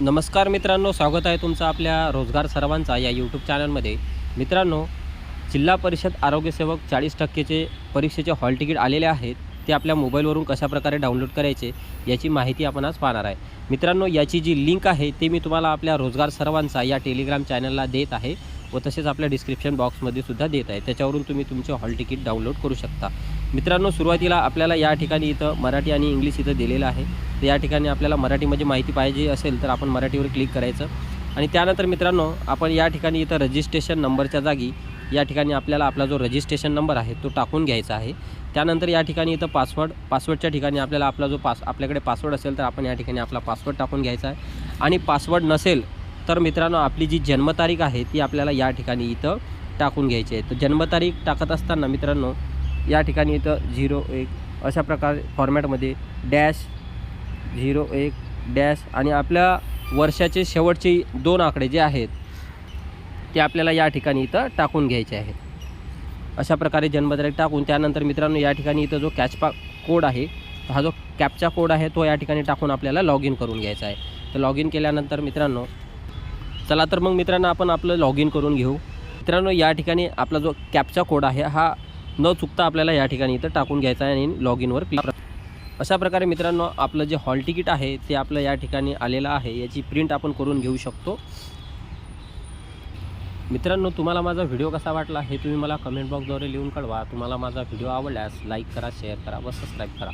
नमस्कार मित्रांनो स्वागत आहे तुमचं आपल्या रोजगार सर्वांचा या यूट्यूब चॅनलमध्ये मित्रांनो जिल्हा परिषद आरोग्यसेवक चाळीस टक्केचे परीक्षेचे हॉल तिकीट आलेले आहेत. ते आपल्या मोबाईलवरून कशाप्रकारे डाउनलोड करायचे याची माहिती आपण आज पाहणार आहे. मित्रांनो याची जी लिंक आहे ते मी तुम्हाला आपल्या रोजगार सर्वांचा या टेलिग्राम चॅनलला देत आहे व तसेच आपल्या डिस्क्रिप्शन बॉक्समध्ये सुद्धा देत आहे. त्याच्यावरून तुम्ही तुमचे हॉल तिकीट डाउनलोड करू शकता. मित्रांनो सुरुवातीला आपल्याला या ठिकाणी इथं मराठी आणि इंग्लिश इथं दिलेलं आहे. तर या ठिकाणी आपल्याला मराठीमध्ये म्हणजे माहिती पाहिजे असेल तर आपण मराठीवर क्लिक करायचं. आणि त्यानंतर मित्रांनो आपण या ठिकाणी इथं रजिस्ट्रेशन नंबरच्या जागी या ठिकाणी आपल्याला आपला जो रजिस्ट्रेशन नंबर आहे तो टाकून घ्यायचा आहे. त्यानंतर या ठिकाणी इथं पासवर्ड पासवर्डच्या ठिकाणी आपल्याला आपला जो पास आपल्याकडे पासवर्ड असेल तर आपण या ठिकाणी आपला पासवर्ड टाकून घ्यायचा आहे. आणि पासवर्ड नसेल तर मित्रांनो आपली जी जन्मतारीख आहे ती आपल्याला या ठिकाणी इथं टाकून घ्यायची आहे. तर जन्मतारीख टाकत असताना मित्रांनो या ठिकाणी इथं झिरो एक. अशा प्रकारे फॉर्मॅटमध्ये डॅश झिरो एक डॅश आणि आपल्या वर्षाचे शेवटचे दोन आकडे जे आहेत ते आपल्याला या ठिकाणी इथं टाकून घ्यायचे आहेत. अशा प्रकारे जन्मतारीख टाकून त्यानंतर मित्रांनो या ठिकाणी इथं जो कॅचपा कोड आहे हा जो कॅपचा कोड आहे तो या ठिकाणी टाकून आपल्याला लॉग इन करून घ्यायचा आहे. तर लॉग इन केल्यानंतर मित्रांनो चला तर मग मित्रांनो आपण आपलं लॉग इन करून घेऊ. मित्रांनो या ठिकाणी आपला जो कॅपचा कोड आहे हा न चुकता आपल्याला या ठिकाणी इथं टाकून घ्यायचं आहे आणि लॉग इनवर क्लिक अशा प्रकारे मित्रांनो आपलं जे हॉल तिकीट आहे ते आपलं या ठिकाणी आलेलं आहे. याची प्रिंट आपण करून घेऊ शकतो. मित्रांनो तुम्हाला माझा व्हिडिओ कसा वाटला हे तुम्ही मला कमेंट बॉक्सद्वारे लिहून कळवा तुम्हाला माझा व्हिडिओ आवडल्यास लाईक करा शेअर करा व सबस्क्राईब करा.